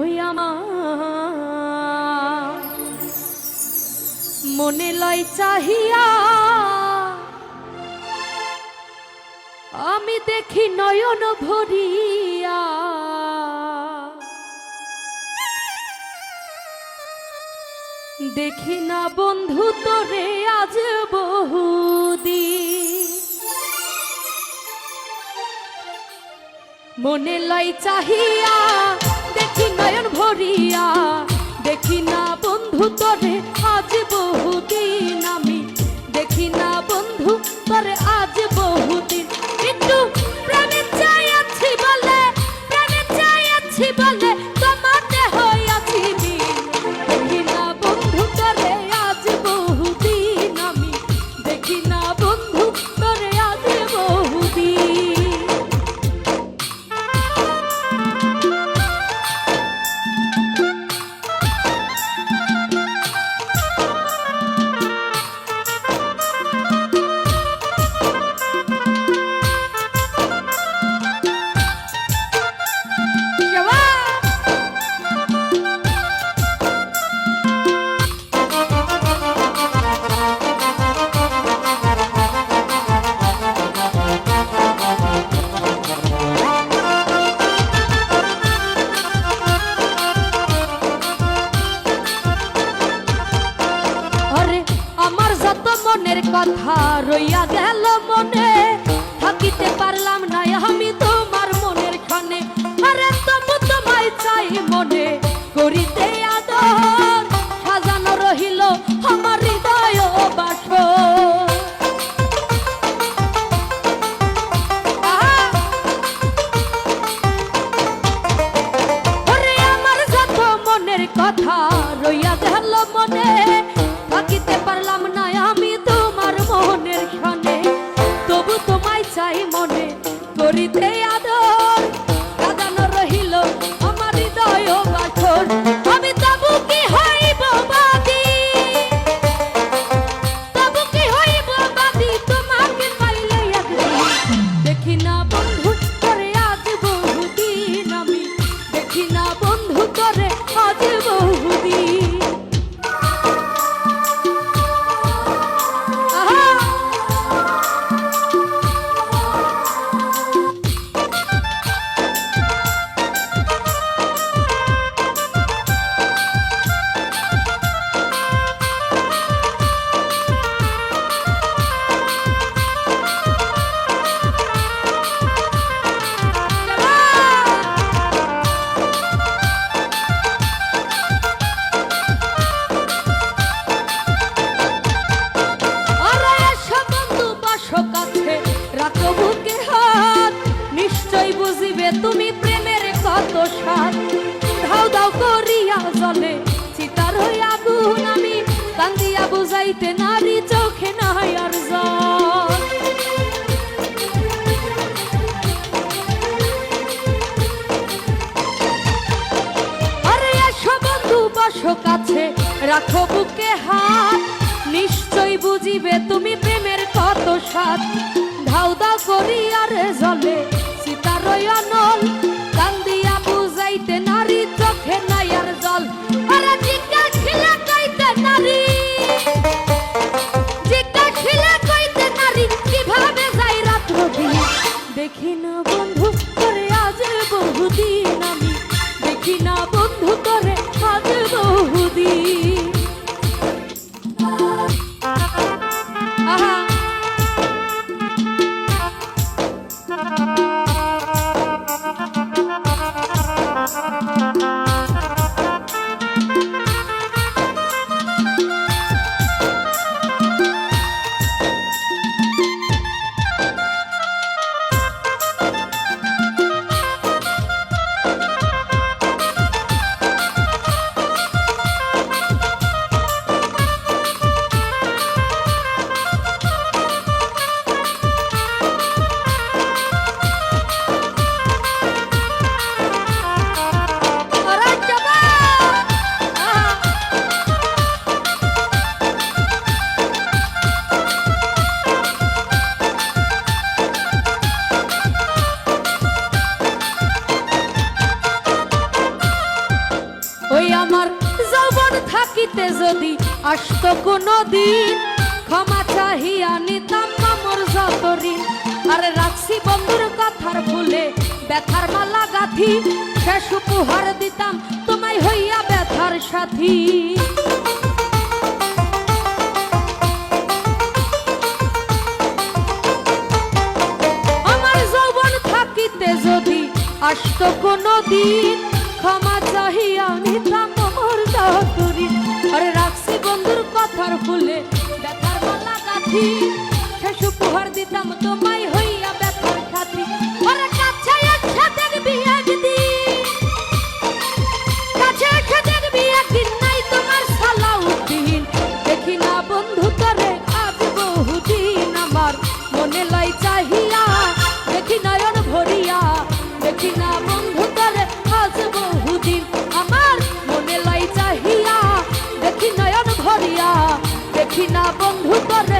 ওই আমার মনে লয় চাহিয়া, আমি দেখি নয়ন ভরিয়া। দেখি না বন্ধু তোরে আজ বহুদি মনে লাই চাহিয়া দেখি নয়ন ভরিয়া দেখি না বন্ধু তরে আজ বহুদিন মনের কথা রইয়া গেল মনে। থাকিতে পারলাম না আমি তোমার মনের ক্ষণে। আরে তবু তোমায় চাই মনে। করিতে আদর, সাজানো রহিল আমার হৃদয়! ওরে আমার যত মনের কথা রইয়া গেল মনে। বুঝিবে তুমি প্রেমের কত স্বাদ? ধাও দাও করিয়া জলে, চিতার হই আগুন আমি কান্দিয়া বুঝাইতে নারী চোখে নাই আর কাছে, রাখো বুকে হাত। নিশ্চয় বুঝিবে তুমি প্রেমের কত স্বাদ। ধাও দাও করি আর জলে সীতার থাকিতে যদি আসতো কোনো দিন ক্ষমা চাহিয়া নিতাম মামর যত ঋণ আরে রাখছি বন্ধুর কথার ফুলে ব্যথার মালা গাথি, শেষ উপহার দিতাম তোমায় হইয়া ব্যথার সাথী। আমার যৌবন থাকিতে যদি আসতো কোনো দিন ক্ষমা চাহিয়া নিতাম মোর করি আরে রাখছি বন্ধুর কথার ফুলে ব্যথার মালা গাথি। শেষ উপহার দিতাম তোমায় হইয়া ব্যথার খাতি বন্ধু তরে